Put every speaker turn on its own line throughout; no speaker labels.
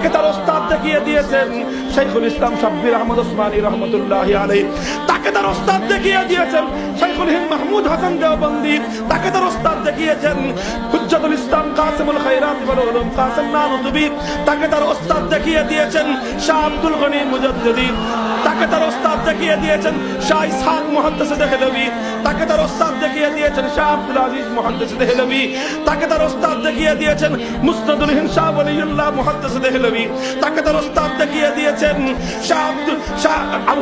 তাকে তার ওস্তাদ দেখিয়ে দিয়েছেন শেখুল ইসলাম সাব্বির আহমদ ওসমানী রহমতুল্লাহ আলাই তাকে তার ওস্তাদ দেখিয়ে দিয়েছেন শেখুল হিন্দ মাহমুদ হাসান দেওবন্দি। তাকে তার ওস্তাদ দেখিয়েছেন হুজ্জাতুল ইসলাম কাসিমুল খাইরাত ওয়াল উলুম কাসিম নানুতুবি তাকে তার ওস্তাদ দেখিয়ে দিয়েছেন শাহ আব্দুল গনি মুজাদ্দিদি। তাকে তার ওস্তাদ দেখিয়ে দিয়েছেন শাহ ইসহাক মুহাদ্দিস দেহলভি তাকে তার ওস্তাদ দেখিয়ে দিয়েছেন শাহ আব্দুল আজিজ মুহাদ্দিস দেহলভি তাকে তার ওস্তাদ দেখিয়ে দিয়েছেন মুসনাদুল হিন্দ শাহ ওয়ালিউল্লাহ মুহাদ্দিস দেহলভি তাকে তার ওস্তাদ দেখিয়ে দিয়েছেন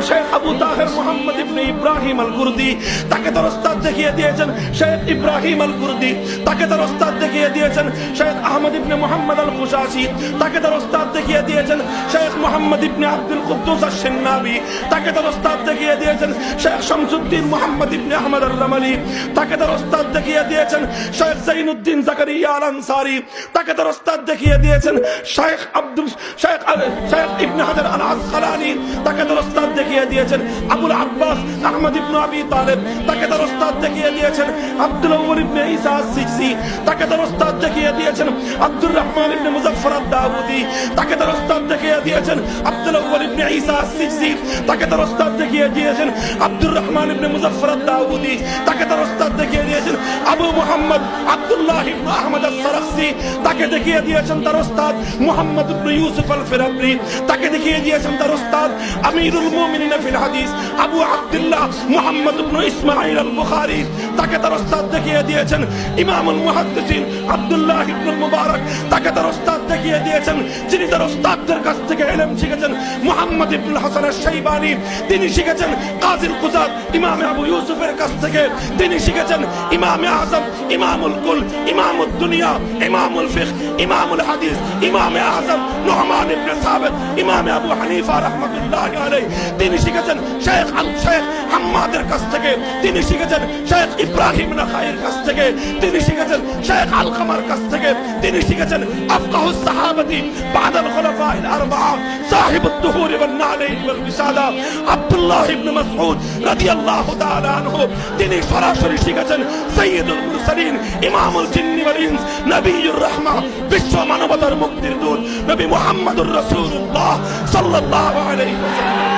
শেখ আবু তাহের মোহাম্মদ ইবনে ইব্রাহিম আল কুরদি তাকে তার ওস্তাদ দেখিয়ে দিয়েছেন শেখ ইব্রাহিম আল কুরদি তাকে তার ওস্তাদ দেখিয়ে দিয়েছেন শেখ আহমদ ইবনে মোহাম্মদ আল খুশাসি তাকে তার ওস্তাদ দেখিয়ে দিয়েছেন শেখ মোহাম্মদ ইবনে আব্দুল কুদ্দুস আশ-সিন্নাবি তাকে তার দেখিয়ে দিয়েছেন শেখ শামসুদ্দিন মোহাম্মদ ইবনে আহমদ আল রামালি তাকে তার দেখিয়ে দিয়েছেন শেখ জাইনুদ্দিন জাকারিয়া আল আনসারি তাকে তার দেখিয়ে দিয়েছেন শেখ আব্দুল শেখ শেখ ইবনে হাজার আল আসকালানি তাকে তার ওস্তাদ দেখিয়ে দিয়েছেন আবুল আব্বাস, আহমদ ইবনে আবি তালেব, তাকে তার ওস্তাদ দেখিয়ে দিয়েছেন আব্দুল আউয়াল ইবনে ঈসা সিকসি তাকে তার ওস্তাদ দেখিয়ে দিয়েছেন আব্দুর রহমান ইবনে মুজাফফর আদ-দাউদি, তাকে তার ওস্তাদ দেখিয়ে দিয়েছেন আব্দুল আউয়াল ইবনে ঈসা সিকসি তাকে তার ওস্তাদ দেখিয়ে দিয়েছেন আব্দুর রহমান ইবনে মুজাফফর আদ-দাউদি, তাকে তার আবু মোহাম্মদ আব্দুল্লাহ ইবনে আহমদ আস-সারাখসি তাকে দেখিয়ে দিয়েছেন তার ওস্তাদ মুহাম্মদ ইবনে ইউসুফ আল-ফিরাবরি তাকে দেখিয়ে দিয়েছেন তার ওস্তাদ আমিরুল মুমিনিন ফিল হাদিস আবু আব্দুল্লাহ মুহাম্মদ ইবনে ইসমাঈল আল-বুখারী। তাকে তার ওস্তাদ দেখিয়ে দিয়েছেন ইমামুল মুহাদ্দিসিন আব্দুল্লাহ ইবনে মুবারক। তাকে তার ওস্তাদ দেখিয়ে দিয়েছেন, যিনি তার ওস্তাদদের কাছ থেকে ইলম শিখেছেন, মুহাম্মদ ইবনে হাসান আশ-শাইবানি। তিনি শিখেছেন কাজীর কুজাত ইমাম আবু ইউসুফের কাছ থেকে। তিনি শিখেছেন ইমাম আজম, ইমামুল কুল, ইমামুদ দুনিয়া, ইমামুল ফিকহ ইমামুল হাদিস, ইমাম আজম নুহমান ইবনে সাবিত, ইমাম আবু হানিফা রাহমাতুল্লাহ আলাইহি। তিনি শিখেছেন শেখ আল শেখ হাম্মাদের কাছ থেকে। তিনি শিখেছেন শেখ ইব্রাহিম নাখাইয়ের কাছ থেকে। তিনি শিখেছেন শেখ আলকামার কাছ থেকে। তিনি শিখেছেন আফকাহুস সাহাবাতি بعد الخلفاء الأربعة صاحب الدهور والنعلين والوسادة عبد الله بن مسعود رضي الله تعالى عنه তিনি সরাসরি শিখেছেন সৈয়দুল মুরসালিন ইমামুল জিন্নি ওয়াল ইনস নবীর রহমা বিশ্ব মানবতার মুক্তির দূত নবী মুহাম্মদুর রাসূলুল্লাহ সাল্লাল্লাহু আলাইহি ওয়াসাল্লাম